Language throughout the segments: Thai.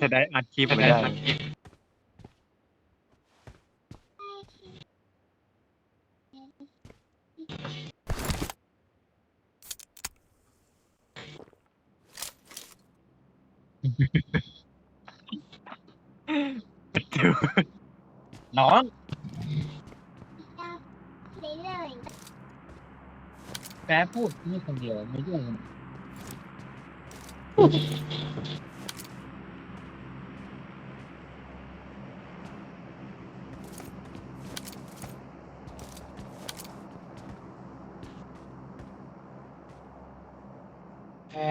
จะได้อัดคลิปไม่ไม่ได้ได้ น้องเรื่อยแกพูดนี่คนเดียวไม่ยุ่ง แอ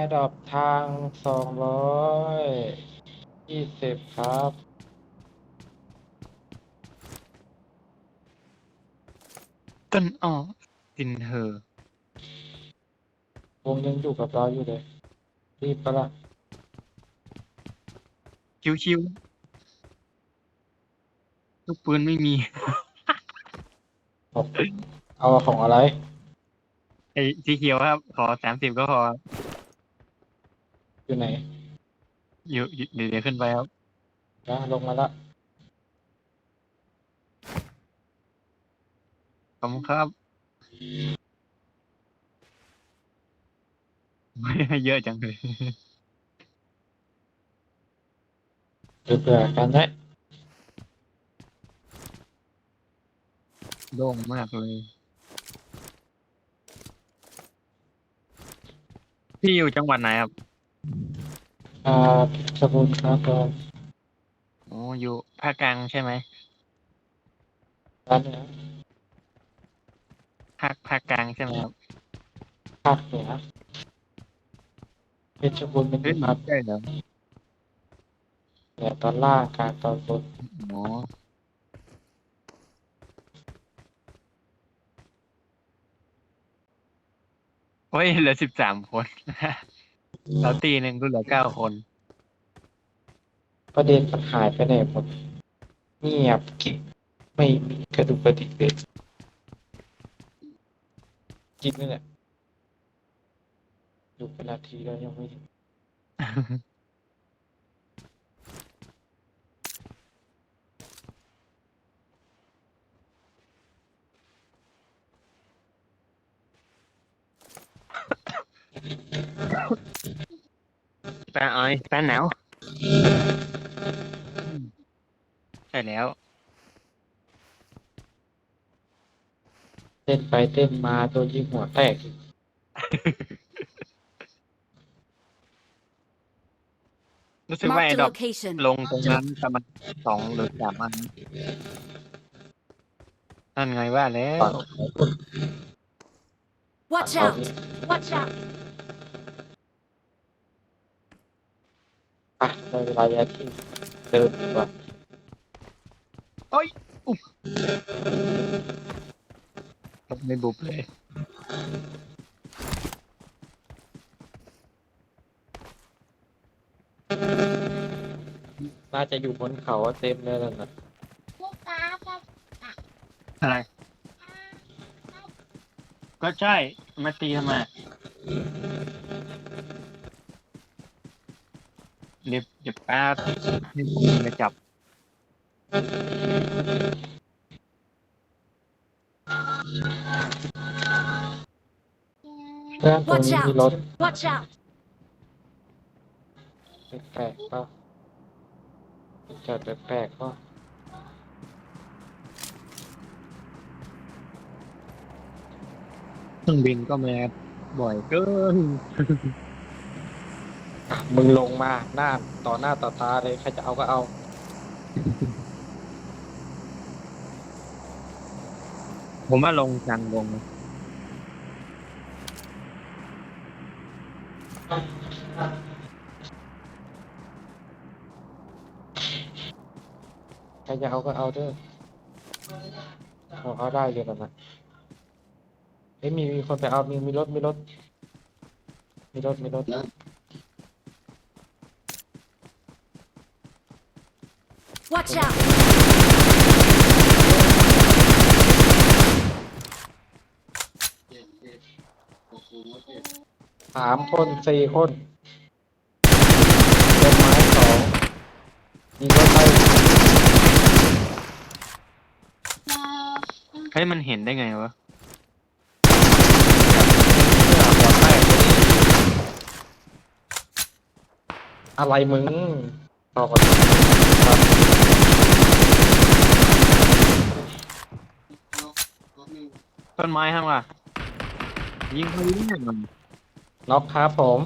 ร์ดรอปทางสองร้อยยี่สิบครับ ต้นอ้อตินเธอ วงยังอยู่กับเราอยู่เลย รีบปะละชิวๆลูกปืนไม่มีบอกเอาของอะไร ไอ้สีเขียวครับ ขอสามสิบก็พออยู่ไหนอยู่อยู่เดี๋ยวเดี๋ยวขึ้นไปครับ นะลงมาละขอบคุณครับ ไม่ให้เยอะจังเลยเบื่อๆกันนะโล่งมากเลย พี่อยู่จังหวัดไหนครับ อ่าเพชรบูรณ์ครับผมโอ้อยู่ภาคกลางใช่ไหม ร้านเหนือภาคภาคกลางใช่ไหมครับ ภาคเหนือ เพชรบูรณ์เป็นเฮ้ยภาคใช่เหรอเหนือตอนล่างกลางตอนบนอ๋อโอ้ยเหลือสิบสามคนแล้วตีหนึ่งก็เหลือเก้าคน ประเด็นมันหายไปไหนหมดเงียบกิ๊บไม่มีกระดูกกระดิกเลยจริงนี่แหละ อยู่เป็นนาทีแล้วยังไม่เห็นแฟนอ้อยแฟนหนาวใช่แล้ว เต้นไปเต้นมาโดนยิงหัวแตกอีก รู้สึกว่าไอ้ Marked ด a อก location. ลงตรงนั้นประมาณสองหรือสามอันนั่นไงว่าแล้ว Watch ฝั่ง out! นี้ Watch out! อะในเวลาย้ายที่เดินดีกว่าไม่บุบเลย น่าจะอยู่บนเขาเต็มเลยนั่นน่ะๆลูกค้าก็อะไร ก็ใช่มาตีทำไมเดี๋ยวเดี๋ยวป้าให้ผมไปจับ เพื่อนตรง Watch นี้ out มีรถ Watch out! แปลกๆเปล่า จอดแปลกๆก็เครื่องบินก็มาบ่อยเกิน อะมึงลงมาหน้าต่อหน้าต่อตาเลยใครจะเอาก็เอา ผมว่าลงจังลง จะเอาก็เอาเด้อเอาเอาได้เลยนะนะเฮ้ยมีมีคนไปเอามีมีรถมีรถ มีรถมีรถ Watch out! สามคนสี่คน ยิงรถไป เฮ้ยมันเห็นได้ไงวะหัวแตกเลยอะไรมึงต่อก่อนครับต้นไม้ห้ามว่ะยิงเขายิงหน่อยน็อกครับผม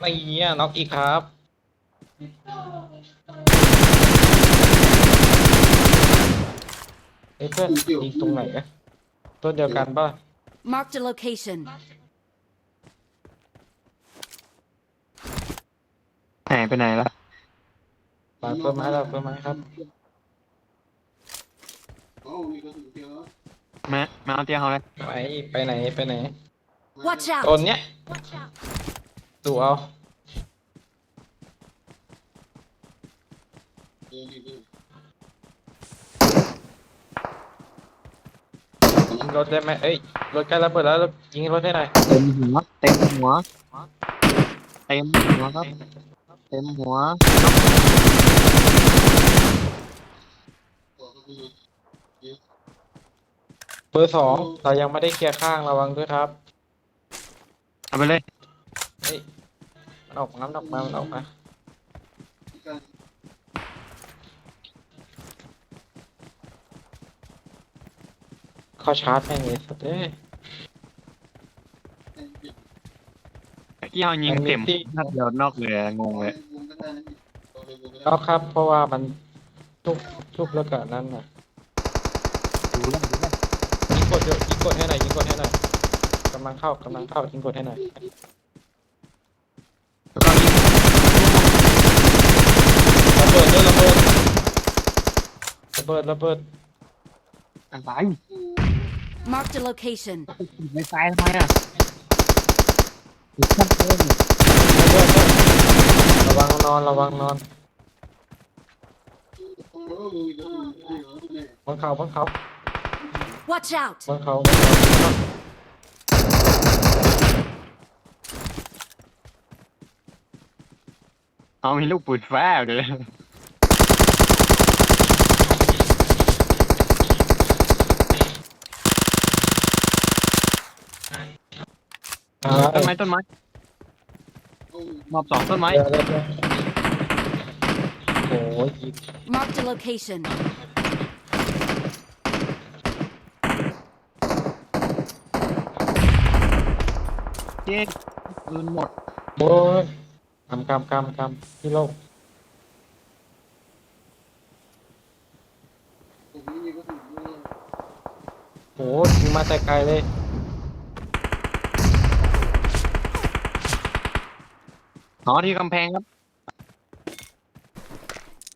ไม่เงี้ยน็อกอีกครับ เอ้ยเพื่อนยิงตรงไหนอะต้นเดียวกันป่ะ Marked a location. ไหนไปไหนละปาดต้นไม้แล้วต้นไม้ครับมามาเอาเตียงเขาเลยไปไปไหนไปไหน Watch ต้ out! นเนี้ย Watch out ดูเอายิง รถได้ไหมเอ้ย รถใกล้ระเบิดแล้วยิงรถให้หน่อยเต็มหัว เต็มหัว เต็มหัวครับ เต็มหัว เบอร์สองเรายังไม่ได้เคลียร์ข้างระวังด้วยครับ เอาไปเลยเฮ้ยมันออกมามันออกมามันออกมา เข้าชาร์จแม่งเลยสัตว์เอ้ยเมื่อกี้เอายิงมันมีเต็มที่นัดเดียวนอกเลยงงเลยเอาครับ เพราะว่ามันทุกทุกแล้วก็นั้นน่ะดูแล้วดูแล้วยิงกดเยอะยิงกดให้หน่อยยิงกดให้หน่อยกำลังเข้ากำลังเข้ายิงกดให้หน่อยแล้วก็ยิงระเบิดด้วยระเบิดระเบิดระเบิดอะไร Marked a location. ไม่ตายทำไมอะอีกขั้นเพิ่มระเบิดด้วยระวังนอนระวังนอนบนเขาบนเขา Watch out! บนเขาบนเขาเอามีลูกปืนแฟร์เลย ต้นไม้ต้นไม้มอบสองต้นไม้ เดี๋ยวเดี๋ยวเดี๋ยวโอ้ยยิง Marked a location. เจ๊ปืนหมด โอ้ยกำกำกำกำที่โลกโอ้ยยิงมาแต่ไกลเลย อ๋อที่กำแพงครับ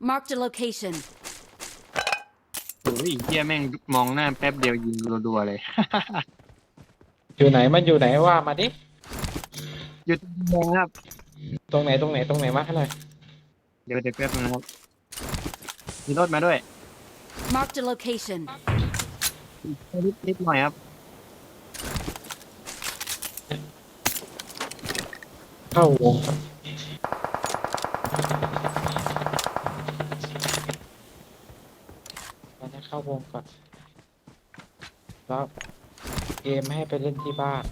Marked a location. โอ้ยเฮียแม่งมองหน้าแป๊บเดียวยิงรัวๆเลย อยู่ไหนมันอยู่ไหนว่ามาดิ อยู่ที่กำแพงครับ ตรงไหนตรงไหนตรงไหนมาให้หน่อยเดี๋ยวเดี๋ยวแป๊บนึงนะครับ มีรถมาด้วย Marked a location. นิดนิดหน่อยครับเข้าวงครับตอนนี้เข้าวงก่อน แล้วเกมให้ไปเล่นที่บ้าน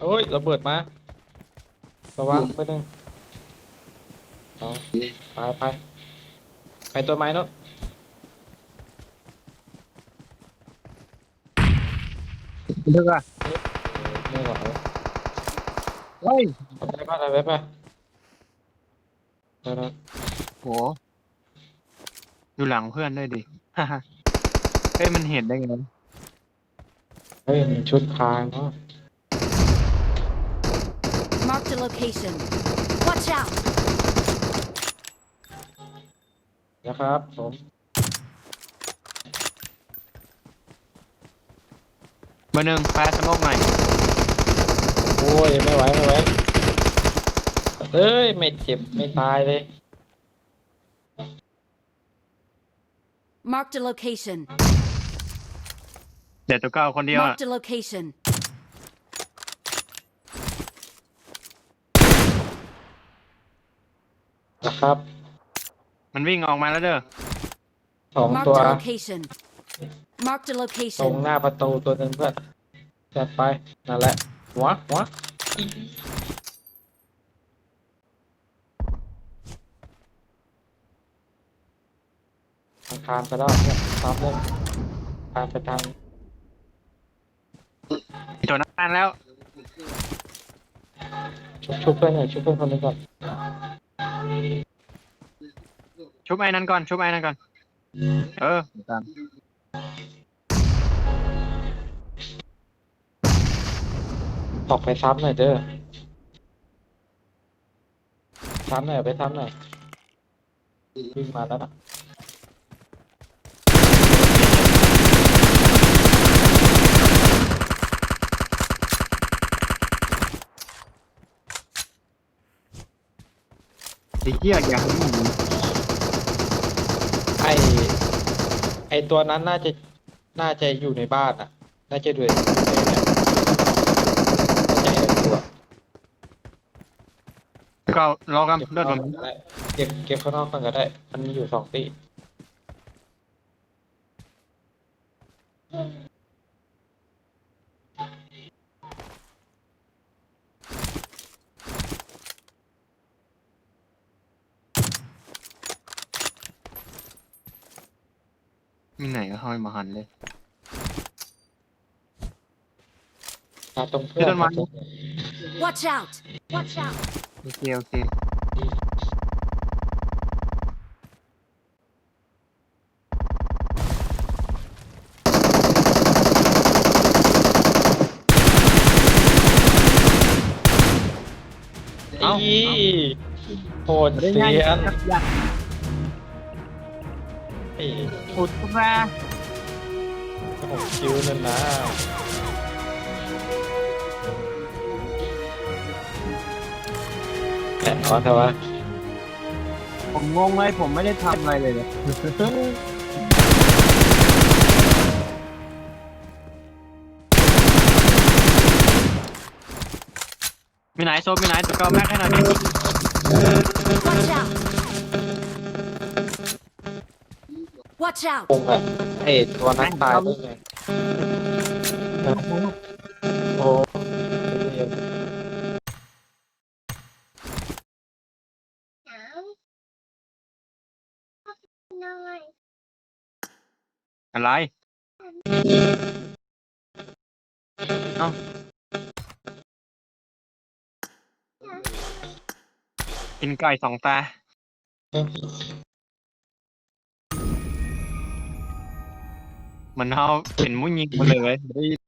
โอ้ยระเบิดมา ระวังไปหนึ่งเอาไปไปไปต้นไม้เนาะ เลือกอะไม่ไหวเฮ้ยเอาไปป่ะเอาไปป่ะไปแล้วโหอยู่หลังเพื่อนด้วยดิ เฮ้ยมันเห็นได้ไงเฮ้ยมันชุดพรางเนาะ Marked a location. Watch out! นะครับผม เบอร์หนึ่งแฟร์สโมกหน่อยโอ้ยไม่ไหวไม่ไหวเอ้ยไม่เจ็บไม่ตายเลย Marked a location. เดี๋ยวตัวเก้าคนเดียวอะ Marked a location. นะครับมันวิ่งออกมาแล้วเด้อสอง Marked ตัว a location. Marked a ตรง location. หน้าประตูตัวหนึ่งเพื่อนจัดไปนั่นแหละหัวหัวทางคานไปแล้วเนี่ยซ้ำเลยคานไปทางมีตัวนั้นแล้ว ชุบชุบเพื่อนหน่อยชุบเพื่อนคนหนึงก่อนชุบไอ้นั้นก่อน ชุบไอ้นั้นก่อน เออตาม ออกไปซ้ำหน่อยเด้อซ้ำหน่อยเอาไปซ้ำหน่อยวิ่งมาแล้วนะไอ้เหี้ยอย่าให้มันไอ ไอตัวนั้นน่าจะน่าจะอยู่ในบ้านอะ น่าจะด้วยเนี่ยน่าจะไอตัวก็รอกันเก็บเลือดข้าผงนมอกก็ได้เก็บเก็บข้างนอกก่อนก็ได้ มันมีอยู่สองตี มีไหนก็เข้าไปมาหันเลยตาตรงเพื่อนที่ต้นไม้ Watch out. Watch out โอเคโอเคเอ้าอีโหดได้เสีไงยน อย่าไอ้อุดแรหกคิวนั่นนะแอบนอนแต่ว่าผมงงเลยผมไม่ได้ทำอะไรเลยเลยมีไหนโซมีไหนตัวก้าแม็กให้หน่อยดิ Watch out. Watch out. คงอะไอ้ตัวนั้นตายได้ไงโอ้เรียนหนาวหน่อยอะไร เอ้ากินไก่สองตาเมันเอาเป็นมุ้งยิงมาเลยได้